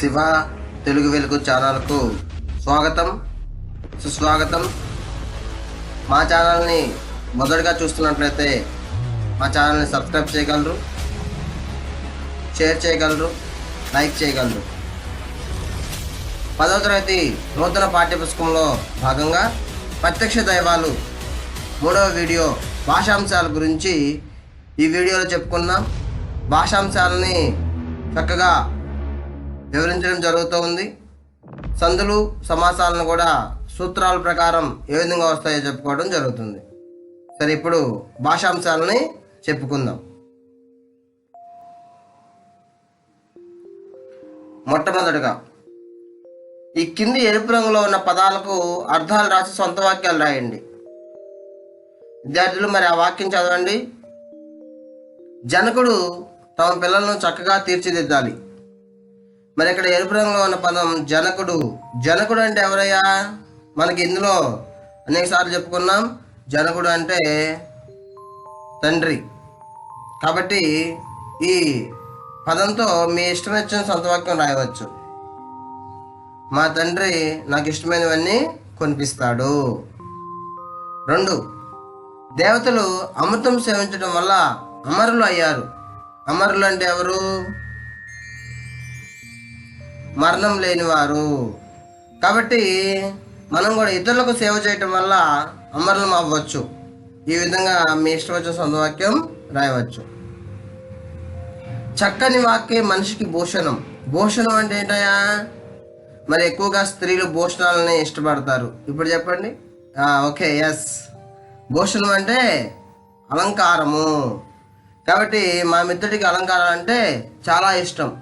శివ తెలుగు వెలుగు ఛానల్కు స్వాగతం సుస్వాగతం. మా ఛానల్ని మొదటగా చూస్తున్నట్లయితే మా ఛానల్ని సబ్స్క్రైబ్ చేయగలరు షేర్ చేయగలరు లైక్ చేయగలరు. పదవ తరగతి నూతన పాఠ్యపుస్తకంలో భాగంగా ప్రత్యక్ష దైవాలు మూడవ వీడియో భాషాంశాల గురించి ఈ వీడియోలో చెప్పుకున్నాం. భాషాంశాలని చక్కగా వివరించడం జరుగుతూ ఉంది. సందులు సమాసాలను కూడా సూత్రాల ప్రకారం ఏ విధంగా వస్తాయో చెప్పుకోవడం జరుగుతుంది. సరే ఇప్పుడు భాషాంశాలని చెప్పుకుందాం. మొట్టమొదటిగా ఈ కింది ఎరుపు రంగులో ఉన్న పదాలకు అర్థాలు రాసి సొంత వాక్యాలు రాయండి. విద్యార్థులు మరి ఆ వాక్యం చదవండి. జనకుడు తమ పిల్లలను చక్కగా తీర్చిదిద్దాలి. మరి ఇక్కడ ఎరుపు రంగులో ఉన్న పదం జనకుడు. జనకుడు అంటే ఎవరయ్యా? మనకి ఇందులో అనేక సార్లు చెప్పుకున్నాం. జనకుడు అంటే తండ్రి. కాబట్టి ఈ పదంతో మీ ఇష్టం వచ్చిన సొంతవాక్యం రాయవచ్చు. మా తండ్రి నాకు ఇష్టమైనవన్నీ కొనిపిస్తాడు. రెండు దేవతలు అమృతం సేవించడం వల్ల అమరులు అయ్యారు. అమరులు అంటే ఎవరు? మరణం లేనివారు. కాబట్టి మనం కూడా ఇతరులకు సేవ చేయటం వల్ల అమరులం అవ్వచ్చు. ఈ విధంగా మీ ఇష్టం వచ్చిన సొంతవాక్యం రాయవచ్చు. చక్కని వాక్యే మనిషికి భూషణం. భూషణం అంటే ఏంటయ్యా? మరి ఎక్కువగా స్త్రీలు భూషణాలని ఇష్టపడతారు. ఇప్పుడు చెప్పండి. ఓకే ఎస్ భూషణం అంటే అలంకారము. కాబట్టి మా మిత్రుడికి అలంకారం అంటే చాలా ఇష్టం.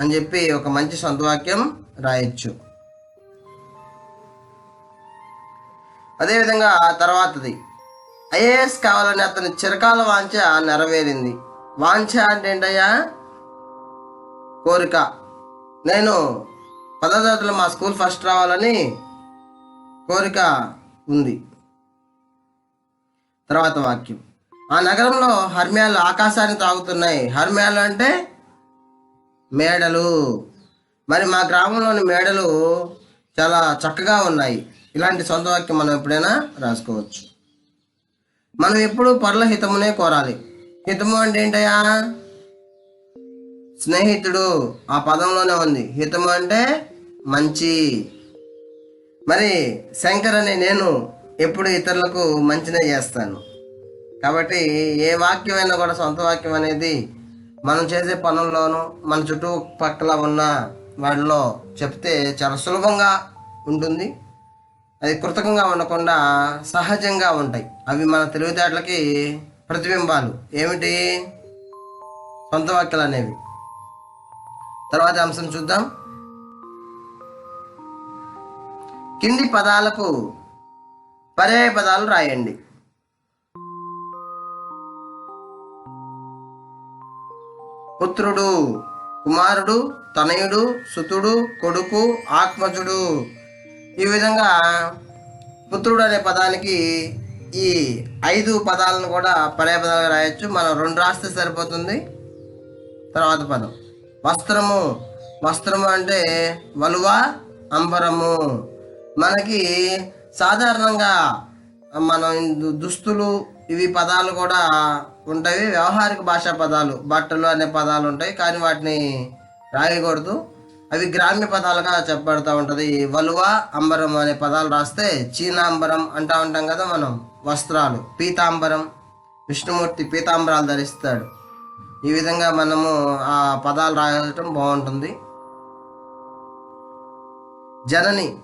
అని చెప్పి ఒక మంచి సొంత వాక్యం రాయొచ్చు. అదేవిధంగా తర్వాతది ఐఏఎస్ కావాలని అతని చిరకాల వాంఛ నెరవేరింది. వాంఛ అంటే ఏంటయ్యా? కోరిక. నేను పదో తరగతిలో మా స్కూల్ ఫస్ట్ రావాలని కోరిక ఉంది. తర్వాత వాక్యం. ఆ నగరంలో హర్మ్యాలు ఆకాశాన్ని తాగుతున్నాయి హర్మ్యాలు అంటే మేడలు. మరి మా గ్రామంలోని మేడలు చాలా చక్కగా ఉన్నాయి. ఇలాంటి సొంత వాక్యం మనం ఎప్పుడైనా రాసుకోవచ్చు. మనం ఎప్పుడు పర్ల హితమునే కోరాలి. హితము అంటే ఏంటయ్యా? స్నేహితుడు ఆ పదంలోనే ఉంది. హితము అంటే మంచి. మరి శంకర్ అనే నేను ఎప్పుడు ఇతరులకు మంచినే చేస్తాను. కాబట్టి ఏ వాక్యమైనా కూడా సొంత వాక్యం అనేది మనం చేసే పనుల్లోనూ మన చుట్టుపక్కల ఉన్న వాటిలో చెప్తే చాలా సులభంగా ఉంటుంది. అది కృతకంగా ఉండకుండా సహజంగా ఉంటాయి. అవి మన తెలివితేటలకి ప్రతిబింబాలు. ఏమిటి? సొంత వాక్యాలు అనేవి. తర్వాత అంశం చూద్దాం. కింది పదాలకు పర్యాయ పదాలు రాయండి. పుత్రుడు కుమారుడు తనయుడు సుతుడు కొడుకు ఆత్మజుడు. ఈ విధంగా పుత్రుడు అనే పదానికి ఈ ఐదు పదాలను కూడా పర్యాపదాలుగా రాయొచ్చు. మనం రెండు రాస్తే సరిపోతుంది. తర్వాత పదం. వస్త్రము. వస్త్రము అంటే వలువ అంబరము. మనకి సాధారణంగా మనం దుస్తులు ఇవి పదాలు కూడా ఉంటాయి. వ్యవహారిక భాషా పదాలు బట్టలు అనే పదాలు ఉంటాయి. కానీ వాటిని రాయకూడదు. అవి గ్రామ్య పదాలుగా చెప్పబడతా ఉంటుంది. వలువ అంబరం అనే పదాలు రాస్తే చీనాంబరం అంటా ఉంటాం కదా మనం వస్త్రాలు. పీతాంబరం విష్ణుమూర్తి పీతాంబరాలు ధరిస్తాడు. ఈ విధంగా మనము ఆ పదాలు రాయటం బాగుంటుంది. జనని.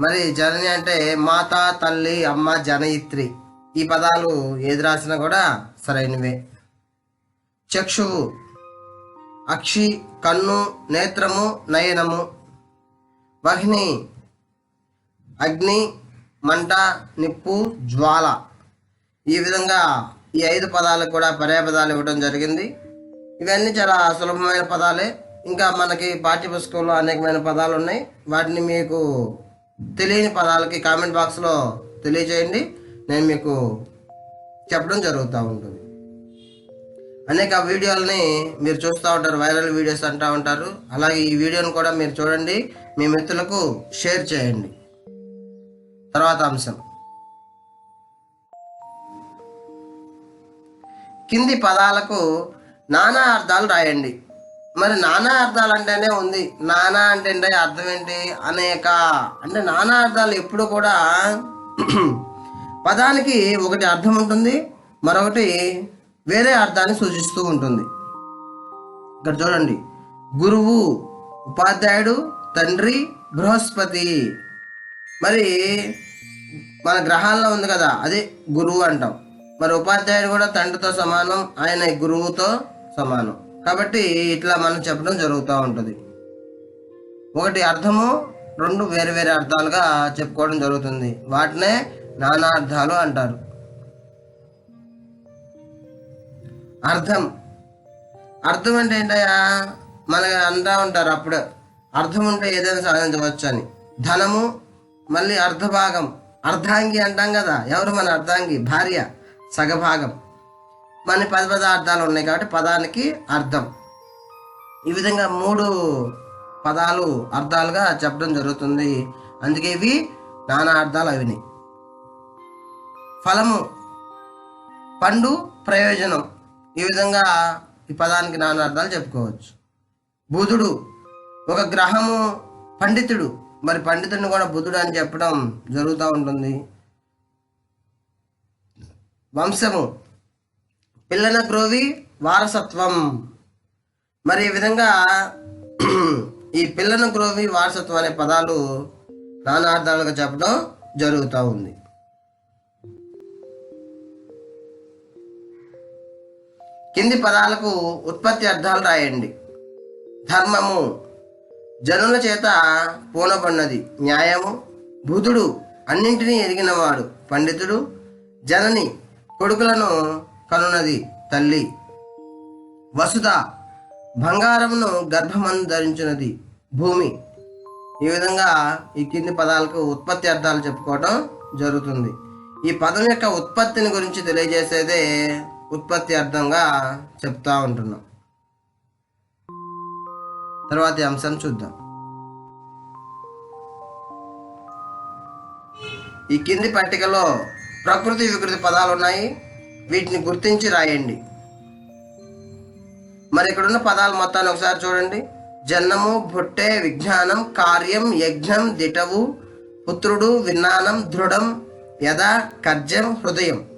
మరి జనని అంటే మాత తల్లి అమ్మ జనయిత్రి. ఈ పదాలు ఏది రాసినా కూడా సరైనవే. చక్షువు అక్షి కన్ను నేత్రము నయనము వహ్ని అగ్ని మంట నిప్పు జ్వాల. ఈ విధంగా ఈ ఐదు పదాలకు కూడా పర్యాపదాలు ఇవ్వడం జరిగింది. ఇవన్నీ చాలా సులభమైన పదాలే. ఇంకా మనకి పాఠ్యపుస్తకంలో అనేకమైన పదాలు ఉన్నాయి. వాటిని మీకు తెలియని పదాలకి కామెంట్ బాక్స్లో తెలియజేయండి. నేను మీకు చెప్పడం జరుగుతూ ఉంటుంది. అనేక వీడియోలని మీరు చూస్తూ ఉంటారు వైరల్ వీడియోస్ అంటూ ఉంటారు. అలాగే ఈ వీడియోని కూడా మీరు చూడండి మీ మిత్రులకు షేర్ చేయండి. తర్వాత అంశం. కింది పదాలకు నానా అర్థాలు రాయండి. మరి నానా అర్థాలు అంటేనే ఉంది. నానా అంటే అర్థం ఏంటి? అనేక. అంటే నానా అర్థాలు ఎప్పుడు కూడా పదానికి ఒకటి అర్థం ఉంటుంది మరొకటి వేరే అర్థాన్ని సూచిస్తూ ఉంటుంది. ఇక్కడ చూడండి. గురువు ఉపాధ్యాయుడు తండ్రి బృహస్పతి. మరి మన గ్రహాల్లో ఉంది కదా అదే గురువు అంటాం. మరి ఉపాధ్యాయుడు కూడా తండ్రితో సమానం ఆయన గురువుతో సమానం. కాబట్టి ఇట్లా మనం చెప్పడం జరుగుతూ ఉంటుంది. ఒకటి అర్థము రెండు వేరు వేరే అర్థాలుగా చెప్పుకోవడం జరుగుతుంది. వాటినే నానా అర్థాలు అంటారు. అర్థం. అర్థం అంటే ఏంటయ్యా? మనకి అంటా ఉంటారు అప్పుడు. అర్థం ఉంటే ఏదైనా సాధించవచ్చు అని ధనము మళ్ళీ అర్ధభాగం. అర్ధాంగి అంటాం కదా. ఎవరు మన అర్ధాంగి? భార్య సగభాగం. మన పద పదార్థాలు ఉన్నాయి కాబట్టి పదానికి అర్థం. ఈ విధంగా మూడు పదాలు అర్థాలుగా చెప్పడం జరుగుతుంది. అందుకే ఇవి నానా అర్థాలు అవినాయి ఫలము పండు ప్రయోజనం. ఈ విధంగా ఈ పదానికి నాన్న అర్థాలు చెప్పుకోవచ్చు. బుధుడు ఒక గ్రహము పండితుడు. మరి పండితుడిని కూడా బుధుడు అని చెప్పడం జరుగుతూ ఉంటుంది. వంశము పిల్లన క్రోవి వారసత్వం. మరి ఈ విధంగా ఈ పిల్లను క్రోవి వారసత్వం అనే పదాలు నానార్థాలుగా చెప్పడం జరుగుతూ ఉంది. కింది పదాలకు ఉత్పత్తి అర్థాలు రాయండి. ధర్మము జనుల చేత పూనబడినది. న్యాయము బుధుడు అన్నింటినీ ఎరిగినవాడు. పండితుడు జనని కొడుకులను కనున్నది తల్లి. వసుధ బంగారమును గర్భమందు ధరించినది భూమి. ఈ విధంగా ఈ కింది పదాలకు ఉత్పత్తి అర్థాలు చెప్పుకోవడం జరుగుతుంది. ఈ పదం యొక్క ఉత్పత్తిని గురించి తెలియజేసేదే ఉత్పత్తి అర్థంగా చెప్తా ఉంటున్నాం. తర్వాతి అంశం చూద్దాం. ఈ కింది పట్టికలో ప్రకృతి వికృతి పదాలు ఉన్నాయి. వీటిని గుర్తించి రాయండి. మరి ఇక్కడున్న పదాలు మొత్తాన్ని ఒకసారి చూడండి. జన్మము బుట్టె విజ్ఞానం కార్యం యజ్ఞం దిటవు పుత్రుడు విన్నానం దృఢం యథ కర్జం హృదయం.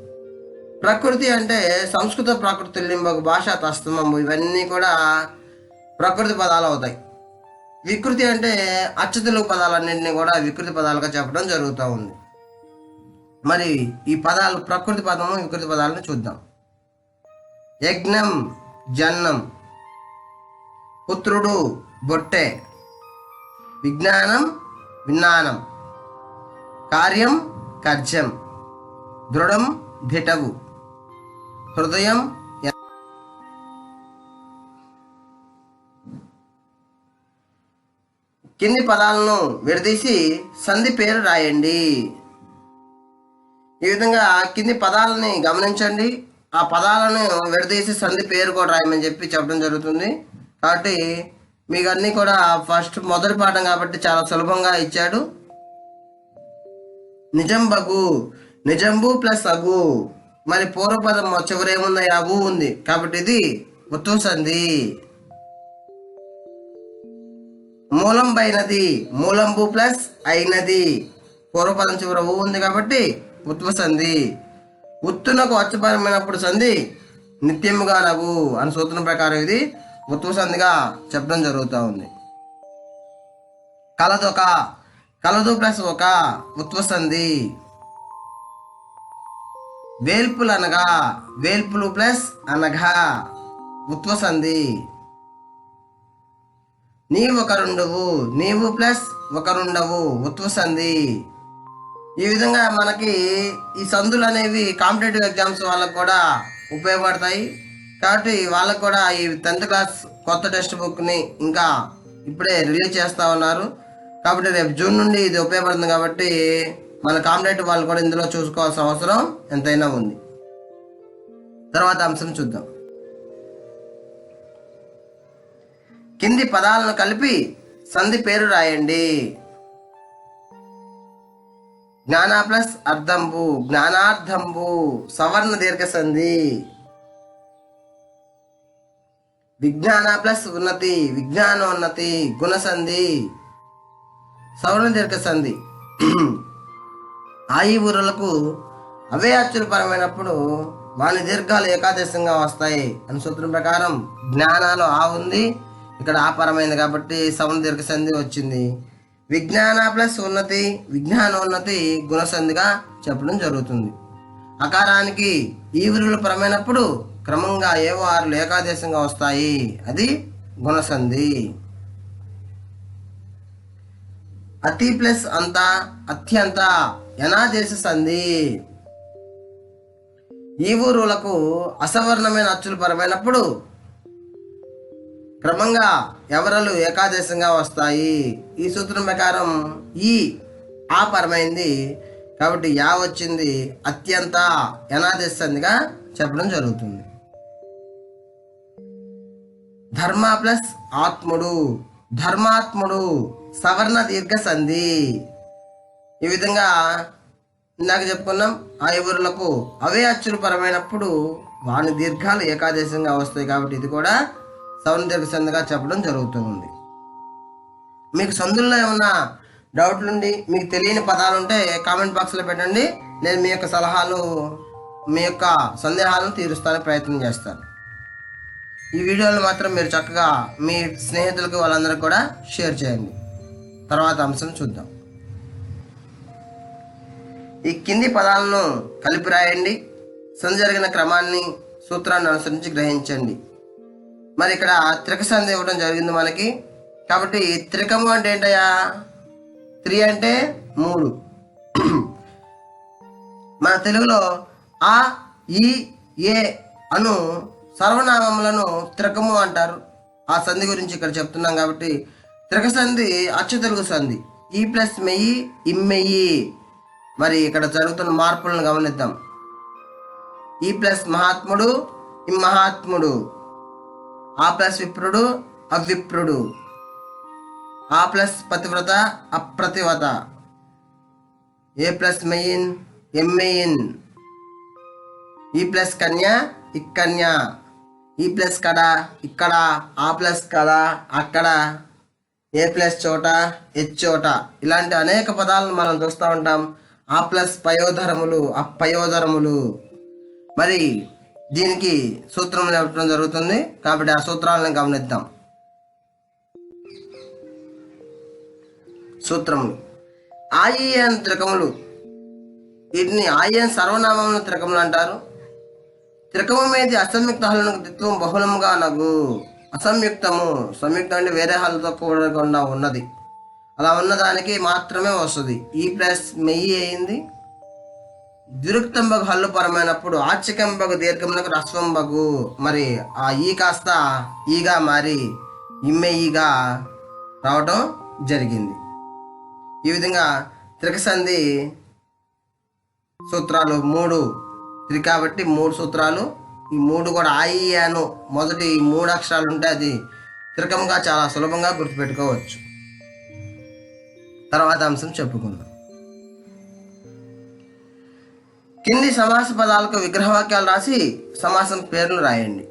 ప్రకృతి అంటే సంస్కృత ప్రకృతి లింబకు భాష తస్తమము ఇవన్నీ కూడా ప్రకృతి పదాలు అవుతాయి. వికృతి అంటే అచ్చు తెలుగు పదాలన్నింటినీ కూడా వికృతి పదాలుగా చెప్పడం జరుగుతూ ఉంది. మరి ఈ పదాలు ప్రకృతి పదము వికృతి పదాలను చూద్దాం. యజ్ఞం జన్నం పుత్రుడు బొట్టె విజ్ఞానం విజ్ఞానం కార్యం కర్జం దృఢం ధిటవు. హృదయం కింది పదాలను విడదీసి సంధి పేరు రాయండి. ఈ విధంగా కింది పదాలని గమనించండి. ఆ పదాలను విడదీసి సంధి పేరు కూడా రాయమని చెప్పి చెప్పడం జరుగుతుంది. కాబట్టి మీకు అన్నీ కూడా ఫస్ట్ మొదటి పాఠం కాబట్టి చాలా సులభంగా ఇచ్చాడు. నిజం బగు నిజంబు ప్లస్ అగు. మరి పూర్వపదం చివరేముంది? ఏముంది ఉంది. కాబట్టి ఇది ఉత్తమ సంధి మూలంబైనది మూలంబు ప్లస్ అయినది. పూర్వపదం చివర ఊ ఉంది కాబట్టి ఉత్వ సంధి ఉత్తునకు వచ్చపరమైనప్పుడు సంధి నిత్యముగా నవ్వు అని సూత్రం ప్రకారం ఇది ఉత్వ సంధిగా చెప్పడం జరుగుతూ ఉంది. కలదొక కలదు ప్లస్ ఒక ఉత్వ సంధి వేల్పులు అనగా వేల్పులు ప్లస్ అనగా ఉత్వసంధి సంధి నీవు నీవు ప్లస్ ఒకరుండవు ఉత్వసంధి సంధి ఈ విధంగా మనకి ఈ సందులు అనేవి కాంపిటేటివ్ ఎగ్జామ్స్ వాళ్ళకు కూడా ఉపయోగపడతాయి. కాబట్టి వాళ్ళకు కూడా ఈ టెన్త్ క్లాస్ కొత్త టెక్స్ట్ బుక్ని ఇంకా ఇప్పుడే రిలీజ్ చేస్తూ ఉన్నారు. కాబట్టి రేపు జూన్ నుండి ఇది ఉపయోగపడుతుంది కాబట్టి మన కామ్రేడ్ వాళ్ళు కూడా ఇందులో చూసుకోవాల్సిన అవసరం ఎంతైనా ఉంది. తర్వాత అంశం చూద్దాం. కింది పదాలను కలిపి సంధి పేరు రాయండి. జ్ఞాన ప్లస్ అర్థంబు జ్ఞానార్థంబు సవర్ణ దీర్ఘ సంధి. విజ్ఞాన ప్లస్ ఉన్నతి విజ్ఞానోన్నతి గుణసంధి సవర్ణ దీర్ఘ సంధి. ఆయి ఊరులకు అవే అచ్చులు పరమైనప్పుడు వాని దీర్ఘాలు ఏకాదశంగా వస్తాయి అని సూత్రం ప్రకారం జ్ఞానాలు ఆ ఉంది ఇక్కడ ఆ పరమైంది కాబట్టి సవర్ణ దీర్ఘ సంధి వచ్చింది. విజ్ఞాన ప్లస్ ఉన్నతి విజ్ఞానోన్నతి గుణసంధిగా చెప్పడం జరుగుతుంది. అకారానికి ఈ విరులు పరమైనప్పుడు క్రమంగా ఏవో ఆరులు ఏకాదేశంగా వస్తాయి. అది గుణసంధి. అతి ప్లస్ అంత అత్యంత ఎనాదేశ సంధి ఈ ఊరులకు అసవర్ణమైన అచ్చులు పరమైనప్పుడు క్రమంగా ఎవరలు ఏకాదేశంగా వస్తాయి. ఈ సూత్రం ప్రకారం ఈ ఆ పరమైంది. కాబట్టి యా వచ్చింది అత్యంత ఎనాదేశ సంధిగా చెప్పడం జరుగుతుంది. ధర్మ ప్లస్ ఆత్ముడు. ధర్మాత్ముడు సవర్ణ దీర్ఘ సంధి ఈ విధంగా ఇందాక చెప్పుకున్నాం ఆ ఎవరులకు అవే అచ్చులు పరమైనప్పుడు వాని దీర్ఘాలు ఏకాదేశంగా వస్తాయి కాబట్టి ఇది కూడా సవర్ణ దీర్ఘ సందుగా చెప్పడం జరుగుతుంది. మీకు సందుల్లో ఏమన్నా డౌట్లుండి మీకు తెలియని పదాలు ఉంటే కామెంట్ బాక్స్లో పెట్టండి. నేను మీ యొక్క సలహాలు మీ యొక్క సందేహాలను తీరుస్తానికి ప్రయత్నం చేస్తాను. ఈ వీడియోలు మాత్రం మీరు చక్కగా మీ స్నేహితులకు వాళ్ళందరికీ కూడా షేర్ చేయండి. తర్వాత అంశం చూద్దాం. ఈ కింది పదాలను కలిపి రాయండి. సంధి జరిగిన క్రమాన్ని సూత్రాన్ని అనుసరించి గ్రహించండి. మరి ఇక్కడ త్రిక సంధి ఇవ్వడం జరిగింది మనకి. కాబట్టి త్రికము అంటే ఏంటయ్యా? త్రీ అంటే మూడు. మన తెలుగులో ఆ ఈ ఏ అను సర్వనామములను త్రికము అంటారు. ఆ సంధి గురించి ఇక్కడ చెప్తున్నాం కాబట్టి త్రిక సంధి అచ్చు తెలుగు సంధి. ఈ ప్లస్ మెయ్యి ఇమ్మెయ్యి. మరి ఇక్కడ జరుగుతున్న మార్పులను గమనిద్దాం. ఈ ప్లస్ మహాత్ముడు మహాత్ముడు. ఆ ప్లస్ విప్రుడు అవిప్రుడు. ఆ ప్లస్ పతివ్రత అప్రతివ్రత. ఏ ప్లస్ మెయిన్? ఎమ్మెయిన్ ఈ ప్లస్ కన్య ఇక్కన్య. ఈ ప్లస్ కడ ఇక్కడ. ఆ ప్లస్ కడ అక్కడ. ఏ ప్లస్ చోట? హెచ్ చోట. ఇలాంటి అనేక పదాలను మనం చూస్తూ ఉంటాం. ఆ ప్లస్ పయోధరములు అపయోధరములు మరి దీనికి సూత్రములు చెప్పడం జరుగుతుంది. కాబట్టి ఆ సూత్రాలను గమనిద్దాం. సూత్రములు ఆయన్ త్రికములు. వీటిని ఆయన్ సర్వనామములు త్రికములు అంటారు. త్రికము మీద అసంయుక్త హలను దిత్వం బహుళముగా నగు. అసంయుక్తము సంయుక్తం అంటే వేరే హలతో కూడకుండా ఉన్నది. అలా ఉన్నదానికి మాత్రమే వస్తుంది. ఈ ప్లస్ మెయ్యి అయింది దురుక్తంబగు హల్లుపరమైనప్పుడు ఆచకంబగు దీర్ఘమునకు రస్వంబగు. మరి ఆ ఈ కాస్త ఈగా మారి ఇమ్మె ఈగా రావటం జరిగింది. ఈ విధంగా త్రికసంధి సూత్రాలు మూడు. త్రి కాబట్టి మూడు సూత్రాలు. ఈ మూడు కూడా ఆయి అను మొదటి మూడు అక్షరాలు ఉంటే అది త్రికంగా చాలా సులభంగా గుర్తుపెట్టుకోవచ్చు. తర్వాత అంశం చెప్పుకుందాం. కింది సమాస పదాలకు విగ్రహవాక్యాలు రాసి సమాసం పేర్లు రాయండి.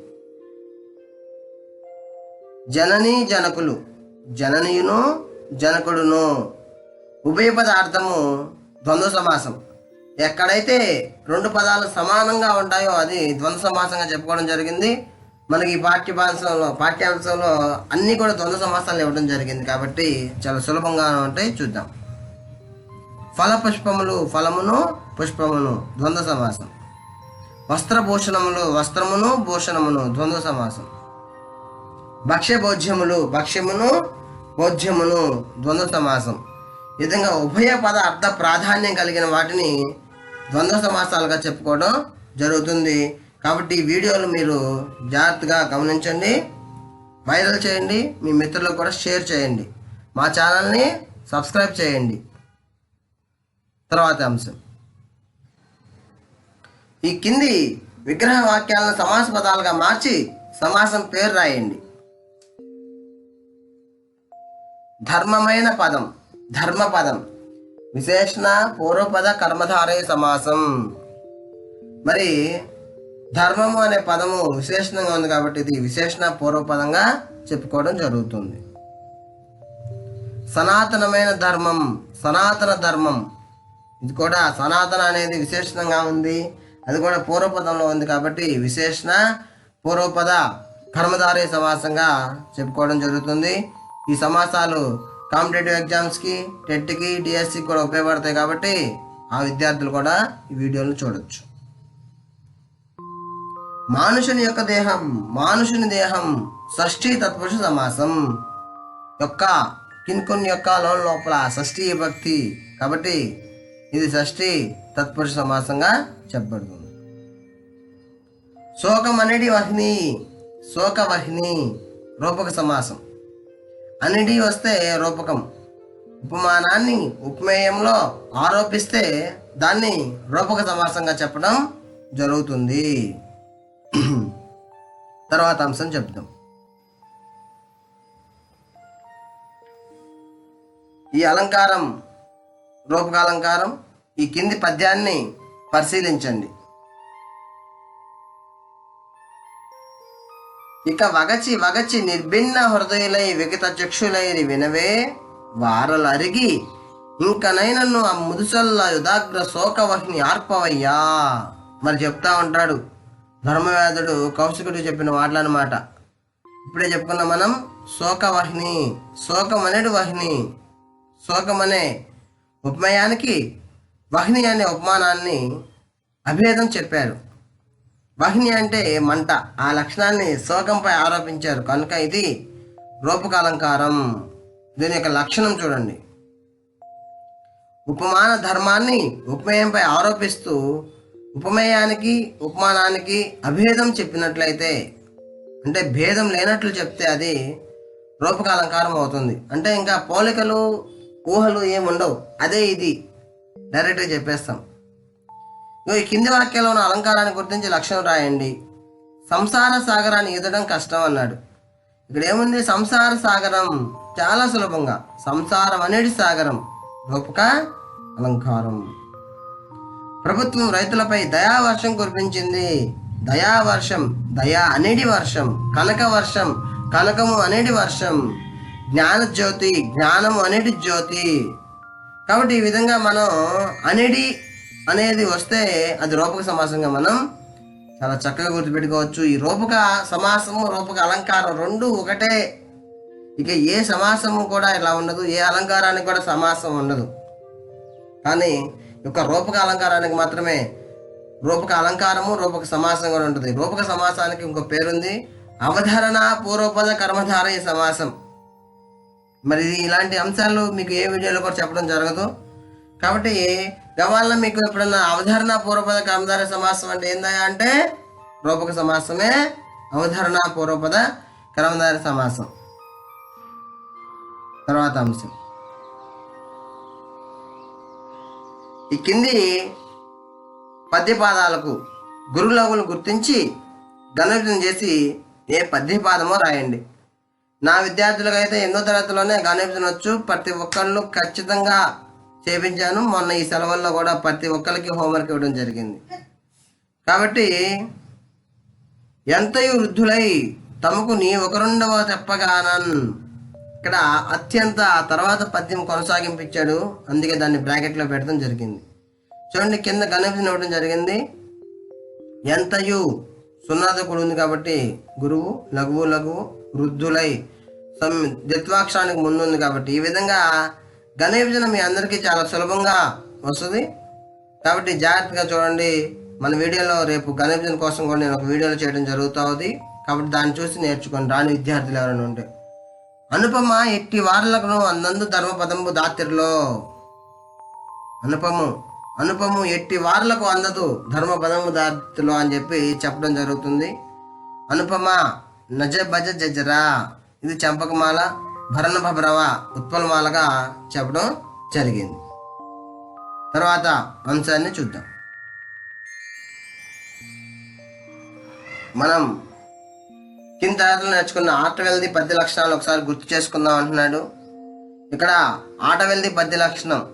జనని జనకులు జననీయును జనకుడును. ఉభయ పదార్థము ద్వంద్వ సమాసం. ఎక్కడైతే రెండు పదాలు సమానంగా ఉంటాయో అది ద్వంద్వ సమాసంగా చెప్పుకోవడం జరిగింది. మనకి ఈ పాఠ్యపాంశంలో పాఠ్యాంశంలో అన్నీ కూడా ద్వంద్వ సమాసాలు ఇవ్వడం జరిగింది కాబట్టి చాలా సులభంగా ఉంటాయి. చూద్దాం. ఫల పుష్పములు ఫలమును పుష్పమును ద్వంద్వ సమాసం. వస్త్రభూషణములు వస్త్రమును భూషణమును ద్వంద్వ సమాసం. భక్ష్య భోజ్యములు భక్ష్యమును భోజ్యమును ద్వంద్వ సమాసం. ఈ విధంగా ఉభయ పద అర్థ ప్రాధాన్యం కలిగిన వాటిని ద్వంద్వ సమాసాలుగా చెప్పుకోవడం జరుగుతుంది. కాబట్టి ఈ వీడియోలు మీరు జాగ్రత్తగా గమనించండి. వైరల్ చేయండి. మీ మిత్రులకు కూడా షేర్ చేయండి. మా ఛానల్ని సబ్స్క్రైబ్ చేయండి. తర్వాత అంశం. ఈ కింది విగ్రహ వాక్యాలను సమాస పదాలుగా మార్చి సమాసం పేరు రాయండి. ధర్మమైన పదం. ధర్మ పదం విశేషణ పూర్వపద కర్మధారయ సమాసం. మరి ధర్మము అనే పదము విశేషణంగా ఉంది కాబట్టి ఇది విశేషణ పూర్వపదంగా చెప్పుకోవడం జరుగుతుంది. సనాతనమైన ధర్మం సనాతన ధర్మం. ఇది కూడా సనాతన అనేది విశేషణంగా ఉంది. అది కూడా పూర్వపదంలో ఉంది కాబట్టి విశేషణ పూర్వపద కర్మధారయ సమాసంగా చెప్పుకోవడం జరుగుతుంది. ఈ సమాసాలు కాంపిటేటివ్ ఎగ్జామ్స్కి టెట్కి డిఎస్సికి కూడా ఉపయోగపడతాయి కాబట్టి ఆ విద్యార్థులు కూడా ఈ వీడియోలు చూడొచ్చు. మానుషుని యొక్క దేహం మానుషుని దేహం షష్ఠీ తత్పురుష సమాసం యొక్క కిన్కున్ యొక్క లోపల షష్ఠీ భక్తి. కాబట్టి ఇది షష్ఠీ తత్పురుష సమాసంగా చెప్పబడుతుంది. శోకం అనేది వహ్ని శోక వహ్ని రూపక సమాసం. అనిడి వస్తే రూపకం. ఉపమానాన్ని ఉపమేయంలో ఆరోపిస్తే దాన్ని రూపక సమాసంగా చెప్పడం జరుగుతుంది. తర్వాత అంశం చెప్తాం ఈ అలంకారం రూపకాలంకారం ఈ కింది పద్యాన్ని పరిశీలించండి. ఇక వగచి వగచి నిర్భిన్న హృదయులై విగత చక్షులైరి వినవే వారలరిగి ఇంకనైనను ఆ ముదుసల్ల యుధాగ్ర శోకవహిని ఆర్పవయ్యా. మరి చెప్తా ఉంటాడు ధర్మవేదుడు కౌశికుడు చెప్పిన మాటలన్నమాట ఇప్పుడే చెప్పుకున్నాం మనం శోకవహ్ని. శోకమనేడు అనేది శోకమనే శోకం అనే ఉపమయానికి వహిని అనే ఉపమానాన్ని అభేదం చెప్పారు. వహిని అంటే మంట. ఆ లక్షణాన్ని శోకంపై ఆరోపించారు. కనుక ఇది రూపకాలంకారం. దీని యొక్క లక్షణం చూడండి. ఉపమాన ధర్మాన్ని ఉపమేయంపై ఆరోపిస్తూ ఉపమేయానికి ఉపమానానికి అభేదం చెప్పినట్లయితే అంటే భేదం లేనట్లు చెప్తే అది రూపకాలంకారం అవుతుంది. అంటే ఇంకా పోలికలు ఊహలు ఏమి ఉండవు అదే ఇది. డైరెక్ట్గా చెప్పేస్తాం. ఇగో ఈ కింది వాక్యంలో ఉన్న అలంకారాన్ని గుర్తించి లక్ష్యం రాయండి. సంసార సాగరాన్ని ఈదడం కష్టం అన్నాడు. ఇక్కడ ఏముంది? సంసార సాగరం చాలా సులభంగా. సంసారం అనేది సాగరం. రూపక అలంకారం. ప్రభుత్వం రైతులపై దయావర్షం కురిపించింది. దయావర్షం దయా అనేది వర్షం కనక వర్షం కనకము అనేది వర్షం జ్ఞాన జ్యోతి జ్ఞానము అనేది జ్యోతి. కాబట్టి ఈ విధంగా మనం అనేది అనేది వస్తే అది రూపక సమాసంగా మనం చాలా చక్కగా గుర్తుపెట్టుకోవచ్చు. ఈ రూపక సమాసము రూపక అలంకారం రెండు ఒకటే. ఇక ఏ సమాసము కూడా ఇలా ఉండదు ఏ అలంకారానికి కూడా సమాసం ఉండదు. కానీ యొక్క రూపక అలంకారానికి మాత్రమే రూపక అలంకారము రూపక సమాసం కూడా ఉంటుంది. రూపక సమాసానికి ఇంకో పేరుంది. అవధారణ పూర్వపద కర్మధార ఈ సమాసం. మరి ఇలాంటి అంశాలు మీకు ఏ వీడియోలో కూడా చెప్పడం జరగదు. కాబట్టి గవాళ్ళ మీకు ఎప్పుడన్నా అవధారణ పూర్వపద కర్మధార సమాసం అంటే ఏందా అంటే రూపక సమాసమే అవధారణ పూర్వపద కర్మధార సమాసం. తర్వాత అంశం. ఈ కింది పద్యపాదాలకు గురులగులు గుర్తించి గణితం చేసి ఏ పద్యపాదమో రాయండి. నా విద్యార్థులకు అయితే ఎన్నో తరగతిలోనే గణితం వచ్చు. ప్రతి ఒక్కళ్ళు ఖచ్చితంగా చేపించాను. మొన్న ఈ సెలవుల్లో కూడా ప్రతి ఒక్కరికి హోంవర్క్ ఇవ్వడం జరిగింది. కాబట్టి ఎంతయు వృద్ధులై తమకు నీ ఒకరుండవో చెప్పగానన్. ఇక్కడ అత్యంత తర్వాత పద్యం కొనసాగింపించాడు అందుకే దాన్ని బ్రాకెట్లో పెట్టడం జరిగింది. చూడండి కింద కనిపించిన ఇవ్వడం జరిగింది. ఎంతయు సున్నాతో కూడి ఉంది కాబట్టి గురువు లఘువు లఘువు వృద్ధులై సం ద్విత్వాక్షరానికి ముందు ఉంది కాబట్టి ఈ విధంగా ఘన మీ అందరికీ చాలా సులభంగా వస్తుంది. కాబట్టి జాగ్రత్తగా చూడండి మన వీడియోలో రేపు ఘన కోసం కూడా నేను ఒక వీడియోలో చేయడం జరుగుతుంది. కాబట్టి దాన్ని చూసి నేర్చుకోండి రాని విద్యార్థులు ఎవరైనా ఉంటే. అనుపమ ఎట్టి వార్లకు అందందు ధర్మపదంబు దాతిరిలో అనుపము అనుపము ఎట్టి వార్లకు అందదు ధర్మపదము దాతిలో అని చెప్పి చెప్పడం జరుగుతుంది. అనుపమ నజ భజ జజరా. ఇది చంపకమాల భరణభభ్రవ ఉత్పలమాలగా చెప్పడం జరిగింది. తర్వాత అంశాన్ని చూద్దాం. మనం కింద తరగతిలో నేర్చుకున్న ఆర్ట్ వెల్ది పద్య లక్షణాలు ఒకసారి గుర్తు చేసుకుందాం అంటున్నాడు. ఇక్కడ ఆట వెల్ది పద్య లక్షణం.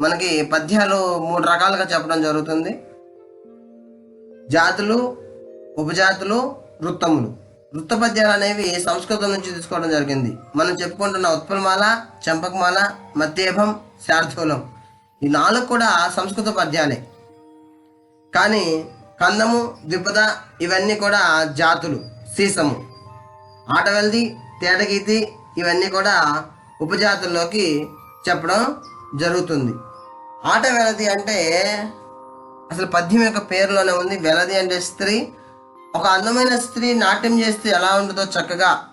మనకి పద్యాలు మూడు రకాలుగా చెప్పడం జరుగుతుంది. జాతులు ఉపజాతులు వృత్తములు. వృత్త పద్యాలు అనేవి సంస్కృతం నుంచి తీసుకోవడం జరిగింది. మనం చెప్పుకుంటున్న ఉత్పలమాల చంపకమాల మధ్యేభం శార్థూలం ఈ నాలుగు కూడా సంస్కృత పద్యాలే. కానీ కందము దిబ్బద ఇవన్నీ కూడా జాతులు సీసము. ఆటవెల్ది తేటగీతి ఇవన్నీ కూడా ఉపజాతుల్లోకి చెప్పడం జరుగుతుంది. ఆట వెలది అంటే అసలు పద్యం యొక్క పేరులోనే ఉంది. వెలది అంటే స్త్రీ. ఒక అందమైన స్త్రీ నాట్యం చేస్తే ఎలా ఉంటుందో చక్కగా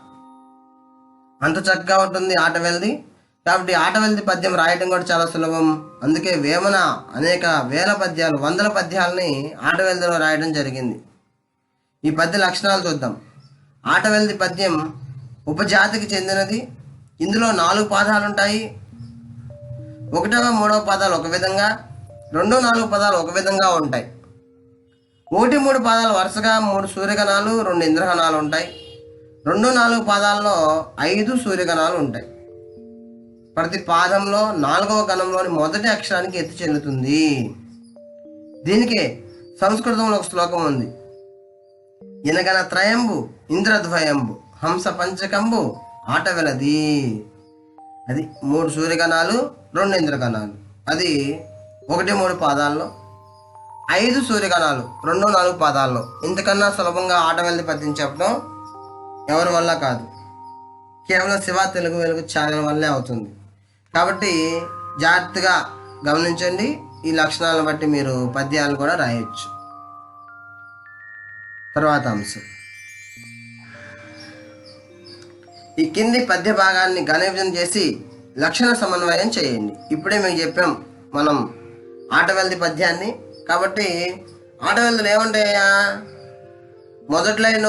అంత చక్కగా ఉంటుంది ఆట వెలది. కాబట్టి ఆట వెలది పద్యం రాయటం కూడా చాలా సులభం. అందుకే వేమన అనేక వేల పద్యాలు వందల పద్యాలని ఆట వెలదిలో రాయడం జరిగింది. ఈ పద్య లక్షణాలు చూద్దాం. ఆటవెల్ది పద్యం ఉపజాతికి చెందినది. ఇందులో నాలుగు పాదాలు ఉంటాయి ఒకటవ మూడవ పదాలు ఒక విధంగా రెండు నాలుగు పదాలు ఒక విధంగా ఉంటాయి. ఒకటి మూడు పాదాలు వరుసగా మూడు సూర్యగణాలు రెండు ఇంద్రగణాలు ఉంటాయి. రెండు నాలుగు పాదాల్లో ఐదు సూర్యగణాలు ఉంటాయి. ప్రతి పాదంలో నాలుగవ గణంలోని మొదటి అక్షరానికి ఎత్తు చెందుతుంది. దీనికే సంస్కృతంలో ఒక శ్లోకం ఉంది. ఇనగన త్రయంబు ఇంద్రద్వయంబు హంస పంచకంబు ఆట వెలది అది మూడు సూర్యగణాలు రెండు ఇంద్రగణాలు. అది ఒకటి మూడు పాదాల్లో ఐదు సూర్యగణాలు రెండు నాలుగు పాదాల్లో. ఇంతకన్నా సులభంగా ఆట వెళ్ళి పద్యం చెప్పడం ఎవరి వల్ల కాదు. కేవలం శివ తెలుగు వెలుగు ఛానల్ వల్లే అవుతుంది. కాబట్టి జాగ్రత్తగా గమనించండి. ఈ లక్షణాలను బట్టి మీరు పద్యాలు కూడా రాయొచ్చు. తర్వాత అంశం. ఈ కింది పద్య భాగాన్ని ఘనవిజం చేసి లక్షణ సమన్వయం చేయండి. ఇప్పుడే మేము చెప్పాం మనం ఆటవెల్ది పద్యాన్ని. కాబట్టి ఆటవెల్దులు ఏముంటాయా మొదటి లైన్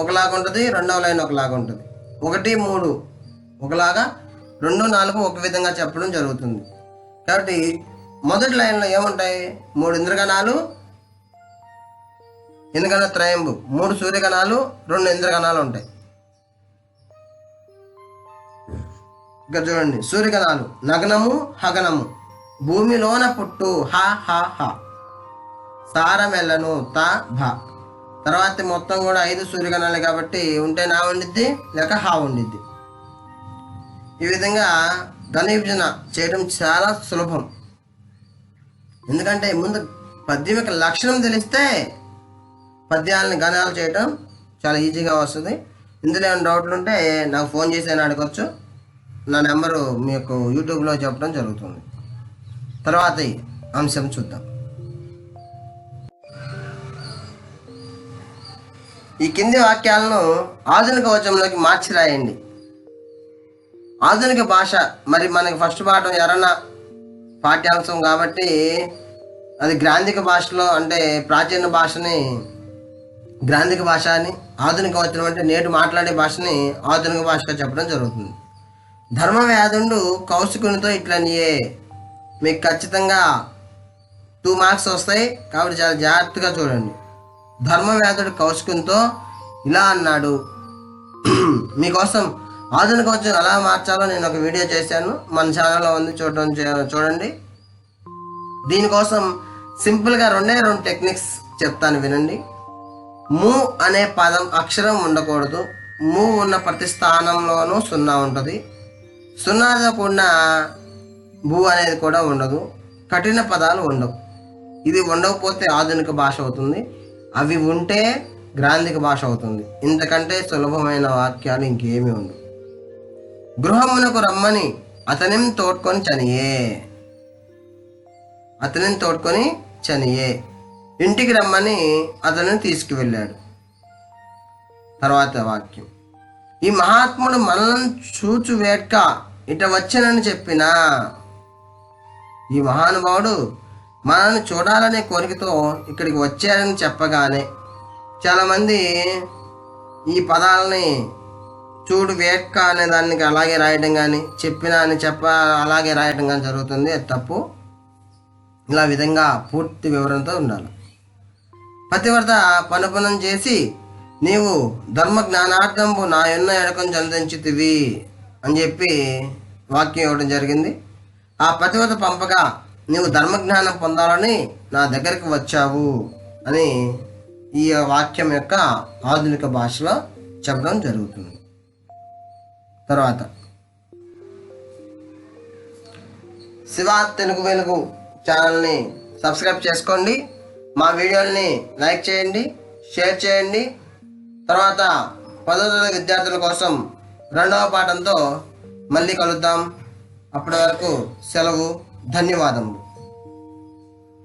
ఒకలాగా ఉంటుంది రెండవ లైన్ ఒకలాగా ఉంటుంది. ఒకటి మూడు ఒకలాగా రెండు నాలుగు ఒక విధంగా చెప్పడం జరుగుతుంది. కాబట్టి మొదటి లైన్లో ఏముంటాయి? మూడు ఇంద్రగణాలు ఇంద్రగణ త్రయంబు. మూడు సూర్యగణాలు రెండు ఇంద్రగణాలు ఉంటాయి. ఇక్కడ చూడండి సూర్యగణాలు నగనము హగనము. భూమిలోన పుట్టు హ హ హ. సారమెల్లను త భ. తర్వాత మొత్తం కూడా ఐదు సూర్యగణాలు కాబట్టి ఉంటే నా ఉండిద్ది లేక హా ఉండిద్ది. ఈ విధంగా ఘన విభజన చేయడం చాలా సులభం. ఎందుకంటే ముందు పద్యం యొక్క లక్షణం తెలిస్తే పద్యాలని గణాలు చేయటం చాలా ఈజీగా వస్తుంది. ఇందులో ఏమైనా డౌట్లు ఉంటే నాకు ఫోన్ చేసి అయినా అడగచ్చు. నా నెంబరు మీకు యూట్యూబ్లో చెప్పడం జరుగుతుంది. తర్వాత ఈ అంశం చూద్దాం. ఈ కింది వాక్యాలను ఆధునిక వచనంలోకి మార్చి రాయండి. ఆధునిక భాష మరి మనకి ఫస్ట్ పాఠం ఎవరన్నా పాఠ్యాంశం కాబట్టి అది గ్రాంధిక భాషలో అంటే ప్రాచీన భాషని గ్రాంధిక భాష అని ఆధునిక వచనం అంటే నేటి మాట్లాడే భాషని ఆధునిక భాషగా చెప్పడం జరుగుతుంది. ధర్మవ్యాధుండు కౌశికునితో ఇట్లనియే మీకు ఖచ్చితంగా టూ మార్క్స్ వస్తాయి. కాబట్టి చాలా జాగ్రత్తగా చూడండి. ధర్మవ్యాధుడు కౌశికునితో ఇలా అన్నాడు. మీకోసం ఆధునిక వచ్చి ఎలా మార్చాలో నేను ఒక వీడియో చేశాను. మన ఛానల్లో ఉంది చూడడం చూడండి. దీనికోసం సింపుల్గా రెండే రెండు టెక్నిక్స్ చెప్తాను వినండి. మూ అనే పదం అక్షరం ఉండకూడదు. మూ ఉన్న ప్రతి స్థానంలోనూ సున్నా ఉంటుంది. సున్నాతో కూడిన భూ అనేది కూడా ఉండదు. కఠిన పదాలు ఉండవు. ఇది ఉండకపోతే ఆధునిక భాష అవుతుంది. అవి ఉంటే గ్రాంధిక భాష అవుతుంది. ఇంతకంటే సులభమైన వాక్యాలు ఇంకేమీ ఉండవు. గృహమునకు రమ్మని అతనిని తోడ్కొని చనియే. అతనిని తోడ్కొని చనియే. ఇంటికి రమ్మని అతనిని తీసుకువెళ్ళాడు. తర్వాత వాక్యం. ఈ మహాత్ముడు మనల్ని చూచు వేట్క ఇట వచ్చానని చెప్పినా. ఈ మహానుభావుడు మనల్ని చూడాలనే కోరికతో ఇక్కడికి వచ్చారని చెప్పగానే చాలామంది ఈ పదాలని చూడు వేక్క అనే దానికి అలాగే రాయడం కానీ చెప్పినా అని చెప్ప అలాగే రాయడం కానీ జరుగుతుంది. అది తప్పు. ఇలా విధంగా పూర్తి వివరంతో ఉండాలి. పతివ్రత పనుపనం చేసి నీవు ధర్మ జ్ఞానార్థంపు నా ఎన్నో ఎడకం చందించుతివి అని చెప్పి వాక్యం ఇవ్వడం జరిగింది. ఆ ప్రతివత పంపగా నీవు ధర్మజ్ఞానం పొందాలని నా దగ్గరికి వచ్చావు అని ఈ వాక్యం యొక్క ఆధునిక భాషలో చెప్పడం జరుగుతుంది. తర్వాత శివ తెలుగు వెలుగు ఛానల్ని సబ్స్క్రైబ్ చేసుకోండి. మా వీడియోల్ని లైక్ చేయండి షేర్ చేయండి. తర్వాత పదో తరగతి విద్యార్థుల కోసం రెండవ పాఠంతో మళ్ళీ కలుద్దాం. అప్పటి వరకు సెలవు ధన్యవాదములు.